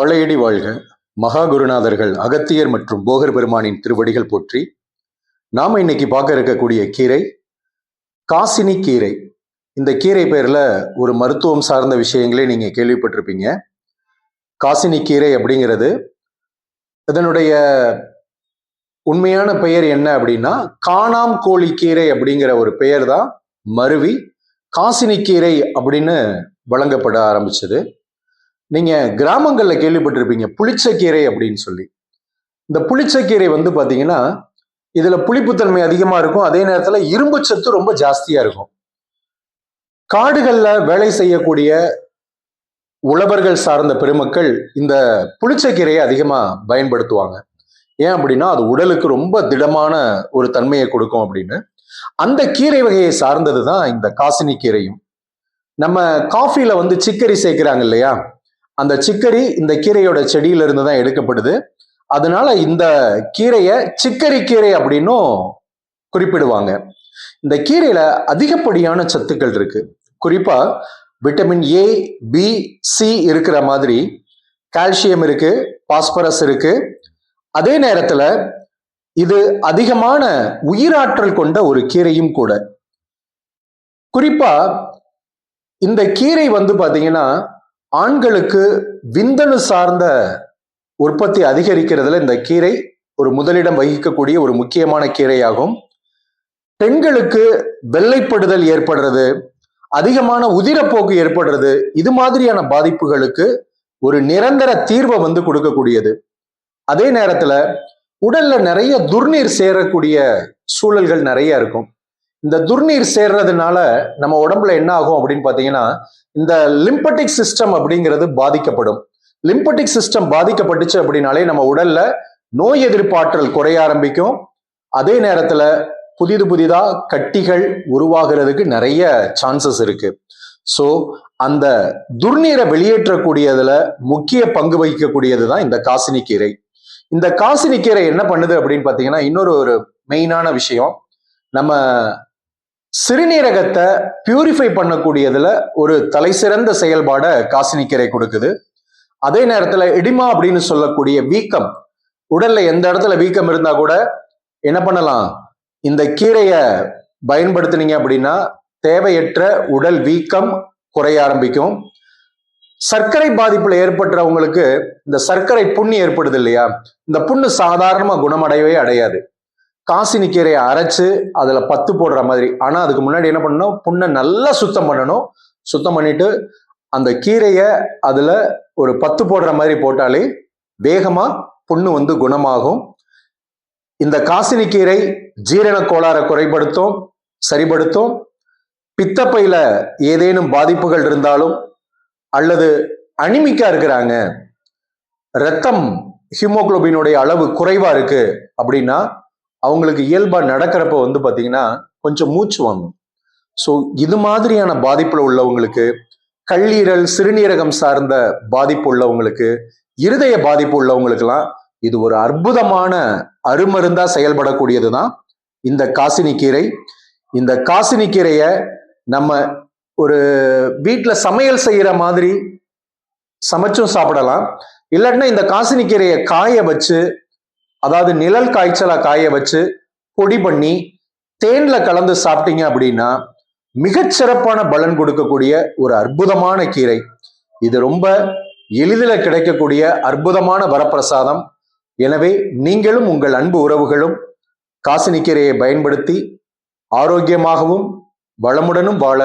பழையடி வாழ்க. மகா குருநாதர்கள் அகத்தியர் மற்றும் போகர் பெருமானின் திருவடிகள் போற்றி. நாம் இன்னைக்கு பார்க்க இருக்கக்கூடிய கீரை காசினி கீரை. இந்த கீரை பேரில் ஒரு மருத்துவம் சார்ந்த விஷயங்களே நீங்கள் கேள்விப்பட்டிருப்பீங்க. காசினி கீரை அப்படிங்கிறது இதனுடைய உண்மையான பெயர் என்ன அப்படின்னா காணாம் கோழி கீரை அப்படிங்கிற ஒரு பெயர் தான் மருவி. காசினி கீரை அப்படின்னு வழங்கப்பட ஆரம்பிச்சது. நீங்க கிராமங்கள்ல கேள்விப்பட்டிருப்பீங்க புளிச்சக்கீரை அப்படின்னு சொல்லி. இந்த புளிச்சக்கீரை வந்து பாத்தீங்கன்னா இதுல புளிப்புத்தன்மை அதிகமா இருக்கும் அதே நேரத்துல இரும்பு சத்து ரொம்ப ஜாஸ்தியா இருக்கும். காடுகள்ல வேலை செய்யக்கூடிய உழவர்கள் சார்ந்த பெருமக்கள் இந்த புளிச்சக்கீரையை அதிகமா பயன்படுத்துவாங்க. ஏன் அப்படின்னா அது உடலுக்கு ரொம்ப திடமான ஒரு தன்மையை கொடுக்கும் அப்படின்னு. அந்த கீரை வகையை சார்ந்தது தான் இந்த காசினி கீரையும். நம்ம காஃபில வந்து சிக்கரி சேர்க்கிறாங்க இல்லையா? அந்த சிக்கரி இந்த கீரையோட செடியில இருந்து தான் எடுக்கப்படுது. அதனால இந்த கீரையை சிக்கரி கீரை அப்படின்னும் குறிப்பிடுவாங்க. இந்த கீரையில அதிகப்படியான சத்துக்கள் இருக்கு. குறிப்பா விட்டமின் ஏ பி சி இருக்கிற மாதிரி கால்சியம் இருக்கு பாஸ்பரஸ் இருக்கு. அதே நேரத்துல இது அதிகமான உயிராற்றல் கொண்ட ஒரு கீரையும் கூட. குறிப்பா இந்த கீரை வந்து பாத்தீங்கன்னா ஆண்களுக்கு விந்தணு சார்ந்த உற்பத்தி அதிகரிக்கிறதுல இந்த கீரை ஒரு முதலிடம் வகிக்கக்கூடிய ஒரு முக்கியமான கீரையாகும். பெண்களுக்கு வெள்ளைப்படுதல் ஏற்படுறது அதிகமான உதிரப்போக்கு ஏற்படுறது இது மாதிரியான பாதிப்புகளுக்கு ஒரு நிரந்தர தீர்வை வந்து கொடுக்கக்கூடியது. அதே நேரத்துல உடல்ல நிறைய துர்நீர் சேரக்கூடிய சூழல்கள் நிறைய இருக்கும். இந்த துர்நீர் சேர்றதுனால நம்ம உடம்புல என்ன ஆகும் அப்படின்னு பாத்தீங்கன்னா இந்த லிம்பட்டிக் சிஸ்டம் அப்படிங்கிறது பாதிக்கப்படும். லிம்பட்டிக் சிஸ்டம் பாதிக்கப்பட்டுச்சு அப்படின்னாலே நம்ம உடல்ல நோய் எதிர்ப்பாற்றல் குறைய ஆரம்பிக்கும். அதே நேரத்துல புதிது புதிதா கட்டிகள் உருவாகிறதுக்கு நிறைய சான்சஸ் இருக்கு. ஸோ அந்த துர்நீரை வெளியேற்றக்கூடியதுல முக்கிய பங்கு வகிக்கக்கூடியது தான் இந்த காசினி கீரை. இந்த காசினி கீரை என்ன பண்ணுது அப்படின்னு பார்த்தீங்கன்னா இன்னொரு ஒரு மெயினான விஷயம். நம்ம சிறுநீரகத்தை பியூரிஃபை பண்ணக்கூடியதுல ஒரு தலை சிறந்த செயல்பாடை காசினி கீரை கொடுக்குது. அதே நேரத்துல இடிமா அப்படின்னு சொல்லக்கூடிய வீக்கம் உடல்ல எந்த இடத்துல வீக்கம் இருந்தா கூட என்ன பண்ணலாம்? இந்த கீரையை பயன்படுத்தினீங்க அப்படின்னா தேவையற்ற உடல் வீக்கம் குறைய ஆரம்பிக்கும். சர்க்கரை பாதிப்புல ஏற்படுறவங்களுக்கு இந்த சர்க்கரை புண்ணு ஏற்படுது இல்லையா? இந்த புண்ணு சாதாரணமா குணமடையவே அடையாது. காசினி கீரையை அரைச்சு அதில் பத்து போடுற மாதிரி. ஆனால் அதுக்கு முன்னாடி என்ன பண்ணணும்? புண்ணை நல்லா சுத்தம் பண்ணணும். சுத்தம் பண்ணிட்டு அந்த கீரையை அதில் ஒரு பத்து போடுற மாதிரி போட்டாலே வேகமாக புண்ணு வந்து குணமாகும். இந்த காசினி கீரை ஜீரண கோளாறை குறைபடுத்தும் சரிபடுத்தும் பித்தப்பையில் ஏதேனும் பாதிப்புகள் இருந்தாலும் அல்லது அனிமிக்கா இருக்கிறாங்க ரத்தம் ஹீமோக்ளோபினுடைய அளவு குறைவா இருக்கு அப்படின்னா அவங்களுக்கு இயல்பா நடக்கிறப்ப வந்து பாத்தீங்கன்னா கொஞ்சம் மூச்சு வாங்கும். ஸோ இது மாதிரியான பாதிப்புல உள்ளவங்களுக்கு கல்லீரல் சிறுநீரகம் சார்ந்த பாதிப்பு உள்ளவங்களுக்கு இருதய பாதிப்பு உள்ளவங்களுக்கெல்லாம் இது ஒரு அற்புதமான அருமருந்தா செயல்படக்கூடியது தான் இந்த காசினி கீரை. இந்த காசினி கீரையை நம்ம ஒரு வீட்டில் சமையல் செய்யற மாதிரி சமைச்சும் சாப்பிடலாம். இல்லாட்டினா இந்த காசினி கீரையை காய வச்சு அதாவது நிழல் காய்ச்சலாக காய வச்சு பொடி பண்ணி தேன்ல கலந்து சாப்பிட்டீங்க அப்படின்னா மிகச்சிறப்பான பலன் கொடுக்கக்கூடிய ஒரு அற்புதமான கீரை. இது ரொம்ப எளிதில் கிடைக்கக்கூடிய அற்புதமான வரப்பிரசாதம். எனவே நீங்களும் உங்கள் அன்பு உறவுகளும் காசினி கீரையை பயன்படுத்தி ஆரோக்கியமாகவும் வளமுடனும் வாழ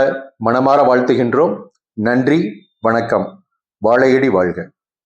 மனமாற வாழ்த்துகின்றோம். நன்றி வணக்கம். வாழையடி வாழ்க.